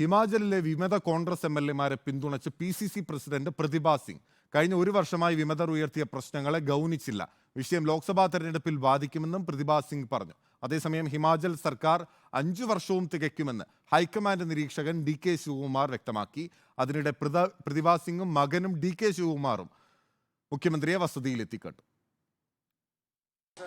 ഹിമാചലിലെ വിമത Congress M L എമാരെ പിന്തുണച്ച് P C C president Pratibha Singh കഴിഞ്ഞ ഒരു വർഷമായി വിമതർ ഉയർത്തിയ പ്രശ്നങ്ങളെ ഗൗനിച്ചില്ല. വിഷയം ലോക്സഭാ തെരഞ്ഞെടുപ്പിൽ ബാധിക്കുമെന്നും പ്രതിഭാ സിംഗ് പറഞ്ഞു. അതേസമയം ഹിമാചൽ സർക്കാർ അഞ്ചു വർഷവും തികയ്ക്കുമെന്ന് ഹൈക്കമാൻഡ് നിരീക്ഷകൻ ഡി കെ ശിവകുമാർ വ്യക്തമാക്കി. അതിനിടെ പ്രത- പ്രതിഭ സിംഗും മകനും ഡി കെ ശിവകുമാറും മുഖ്യമന്ത്രിയെ വസതിയിലെത്തിക്കട്ടു.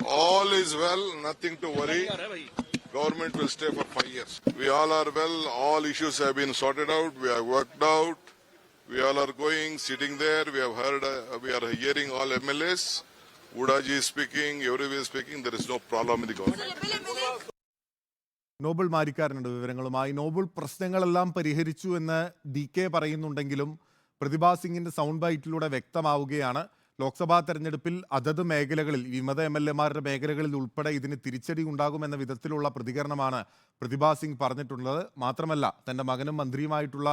All is well, nothing to worry. Government will stay for five years. We all are well, all issues have been sorted out, we have worked out. We all are going, sitting there, we have heard, uh, we are hearing all MLAs. Udaji is speaking, everybody is speaking, there is no problem in the government. Noble മാരിക്കാരനുണ്ട് വിവരങ്ങളുമായി നോബിൾ പ്രശ്നങ്ങളെല്ലാം പരിഹരിച്ചു എന്ന് D K പറയുന്നുണ്ടെങ്കിലും പ്രതിഭാ സിംഗിന്റെ sound ബൈറ്റിലൂടെ വ്യക്തമാവുകയാണ് Lok Sabha തെരഞ്ഞെടുപ്പിൽ അതത് മേഖലകളിൽ വിമത എം എൽ എമാരുടെ മേഖലകളിൽ ഉൾപ്പെടെ ഇതിന് തിരിച്ചടി ഉണ്ടാകുമെന്ന വിധത്തിലുള്ള പ്രതികരണമാണ് പ്രതിഭാ സിംഗ് പറഞ്ഞിട്ടുള്ളത്. മാത്രമല്ല തന്റെ മകനും മന്ത്രിയുമായിട്ടുള്ള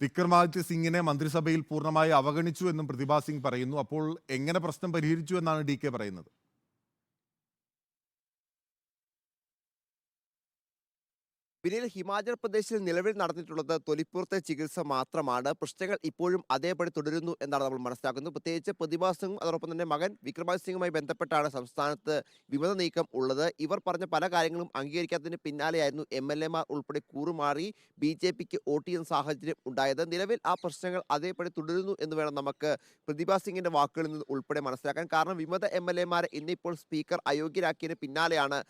വിക്രമാദിത്യ സിംഗിനെ മന്ത്രിസഭയിൽ പൂർണമായി അവഗണിച്ചു എന്നും പ്രതിഭാ സിംഗ് പറയുന്നു. അപ്പോൾ എങ്ങനെ പ്രശ്നം പരിഹരിച്ചു എന്നാണ് ഡി കെ പറയുന്നത്? പിന്നീട് ഹിമാചൽ പ്രദേശിൽ നിലവിൽ നടന്നിട്ടുള്ളത് തൊലിപ്പുറത്തെ ചികിത്സ മാത്രമാണ്. പ്രശ്നങ്ങൾ ഇപ്പോഴും അതേപടി തുടരുന്നു എന്നാണ് നമ്മൾ മനസ്സിലാക്കുന്നത്. പ്രത്യേകിച്ച് പ്രതിഭാ സിംഗും അതോടൊപ്പം തന്നെ മകൻ വിക്രമാദിത്യ സിംഗുമായി ബന്ധപ്പെട്ടാണ് സംസ്ഥാനത്ത് വിമത നീക്കം ഉള്ളത്. ഇവർ പറഞ്ഞ പല കാര്യങ്ങളും അംഗീകരിക്കാത്തതിന് പിന്നാലെയായിരുന്നു എം എൽ എമാർ ഉൾപ്പെടെ കൂറുമാറി ബി ജെ പിക്ക് വോട്ട് ചെയ്യുന്ന സാഹചര്യം ഉണ്ടായത്. നിലവിൽ ആ പ്രശ്നങ്ങൾ അതേപടി തുടരുന്നു എന്ന് വേണം നമുക്ക് പ്രതിഭാ വാക്കുകളിൽ നിന്ന് ഉൾപ്പെടെ മനസ്സിലാക്കാൻ. കാരണം വിമത എം എൽ എമാരെ ഇന്നിപ്പോൾ സ്പീക്കർ അയോഗ്യരാക്കിയതിന് പിന്നാലെയാണ്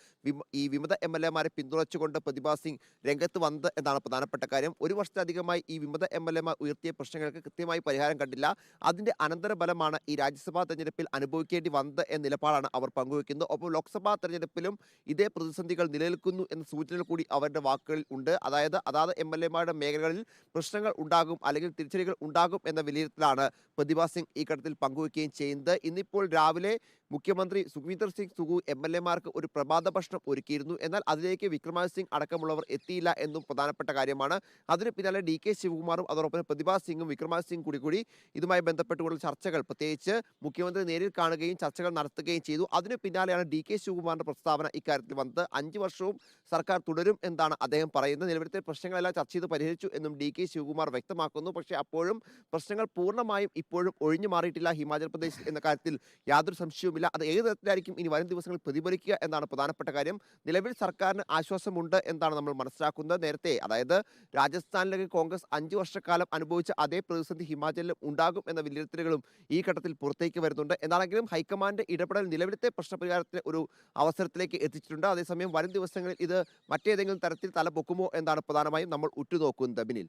ഈ വിമത എം എൽ എമാരെ പിന്തുണച്ചുകൊണ്ട് പ്രതിഭാ സിംഗ് രംഗത്ത് വന്നത് എന്നാണ് പ്രധാനപ്പെട്ട കാര്യം. ഒരു വർഷത്തിലധികമായി ഈ വിമത എം എൽ എമാർ ഉയർത്തിയ പ്രശ്നങ്ങൾക്ക് കൃത്യമായി പരിഹാരം കണ്ടില്ല. അതിന്റെ അനന്തരഫലമാണ് ഈ രാജ്യസഭാ തെരഞ്ഞെടുപ്പിൽ അനുഭവിക്കേണ്ടി വന്നത് എന്ന നിലപാടാണ് അവർ പങ്കുവെക്കുന്നത്. ഒപ്പം ലോക്സഭാ തെരഞ്ഞെടുപ്പിലും ഇതേ പ്രതിസന്ധികൾ നിലനിൽക്കുന്നു എന്ന സൂചനകൾ കൂടി അവരുടെ വാക്കുകളിൽ ഉണ്ട്. അതായത് അതാത് എം എൽ എമാരുടെ മേഖലകളിൽ പ്രശ്നങ്ങൾ ഉണ്ടാകും അല്ലെങ്കിൽ തിരിച്ചടികൾ ഉണ്ടാകും എന്ന വിലയിരുത്തലാണ് പ്രതിഭാസിംഗ് ഈ ഘട്ടത്തിൽ പങ്കുവയ്ക്കുകയും ചെയ്യുന്നത്. ഇന്നിപ്പോൾ രാവിലെ മുഖ്യമന്ത്രി സുഖ്വീന്ദർ സിംഗ് സുഖു എം എൽ എമാർക്ക് ഒരു പ്രഭാത ഭക്ഷണം ഒരുക്കിയിരുന്നു. എന്നാൽ അതിലേക്ക് വിക്രമാദിത്യ സിംഗ് അടക്കമുള്ളവർ എത്തിയില്ല എന്നും പ്രധാനപ്പെട്ട കാര്യമാണ്. അതിന് പിന്നാലെ ഡി കെ ശിവകുമാറും അതോടൊപ്പം പ്രതിഭാ സിംഗും വിക്രമാദിത്യ സിംഗ് കൂടി കൂടി ഇതുമായി ബന്ധപ്പെട്ടുള്ള ചർച്ചകൾ പ്രത്യേകിച്ച് മുഖ്യമന്ത്രി നേരിൽ കാണുകയും ചർച്ചകൾ നടത്തുകയും ചെയ്തു. അതിന് പിന്നാലെയാണ് ഡി കെ ശിവകുമാറിന്റെ പ്രസ്താവന ഇക്കാര്യത്തിൽ വന്നത്. അഞ്ച് വർഷവും സർക്കാർ തുടരും എന്നാണ് അദ്ദേഹം പറയുന്നത്. നിലവിലത്തെ പ്രശ്നങ്ങളെല്ലാം ചർച്ച ചെയ്ത് പരിഹരിച്ചു എന്നും ഡി കെ ശിവകുമാർ വ്യക്തമാക്കുന്നു. പക്ഷേ അപ്പോഴും പ്രശ്നങ്ങൾ പൂർണമായും ഇപ്പോഴും ഒഴിഞ്ഞു മാറിയിട്ടില്ല ഹിമാചൽ പ്രദേശ് എന്ന കാര്യത്തിൽ യാതൊരു സംശയവുമില്ല. അത് ഏത് തരത്തിലായിരിക്കും ഇനി വരും ദിവസങ്ങളിൽ പ്രതിഫലിക്കുക എന്നാണ് പ്രധാനപ്പെട്ട കാര്യം. നിലവിൽ സർക്കാരിന് ആശ്വാസമുണ്ട് എന്നാണ് നമ്മൾ മനസ്സിലാക്കുന്നത്. നേരത്തെ അതായത് രാജസ്ഥാനിലേക്ക് കോൺഗ്രസ് അഞ്ച് വർഷക്കാലം അനുഭവിച്ച അതേ പ്രതിസന്ധി ഹിമാചലിലും ഉണ്ടാകും എന്ന വിലയിരുത്തലുകളും ഈ ഘട്ടത്തിൽ പുറത്തേക്ക് വരുന്നുണ്ട്. എന്നാണെങ്കിലും ഹൈക്കമാൻഡ് ഇടപെടൽ നിലവിലത്തെ പ്രശ്നപരിഹാരത്തിന് ഒരു അവസരത്തിലേക്ക് എത്തിച്ചിട്ടുണ്ട്. അതേസമയം വരും ദിവസങ്ങളിൽ ഇത് മറ്റേതെങ്കിലും തരത്തിൽ തല പൊക്കുമോ എന്നാണ് പ്രധാനമായും നമ്മൾ ഉറ്റുനോക്കുന്നത് ബിനിൽ.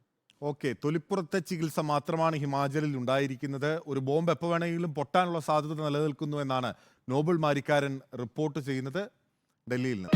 ഓക്കെ തൊലിപ്പുറത്തെ ചികിത്സ മാത്രമാണ് ഹിമാചലിൽ ഉണ്ടായിരിക്കുന്നത്. ഒരു ബോംബ് എപ്പോൾ വേണമെങ്കിലും പൊട്ടാനുള്ള സാധ്യത നിലനിൽക്കുന്നു എന്നാണ് നോബിൾ മാരിക്കാരൻ റിപ്പോർട്ട് ചെയ്യുന്നത് ഡൽഹിയിൽ നിന്ന്.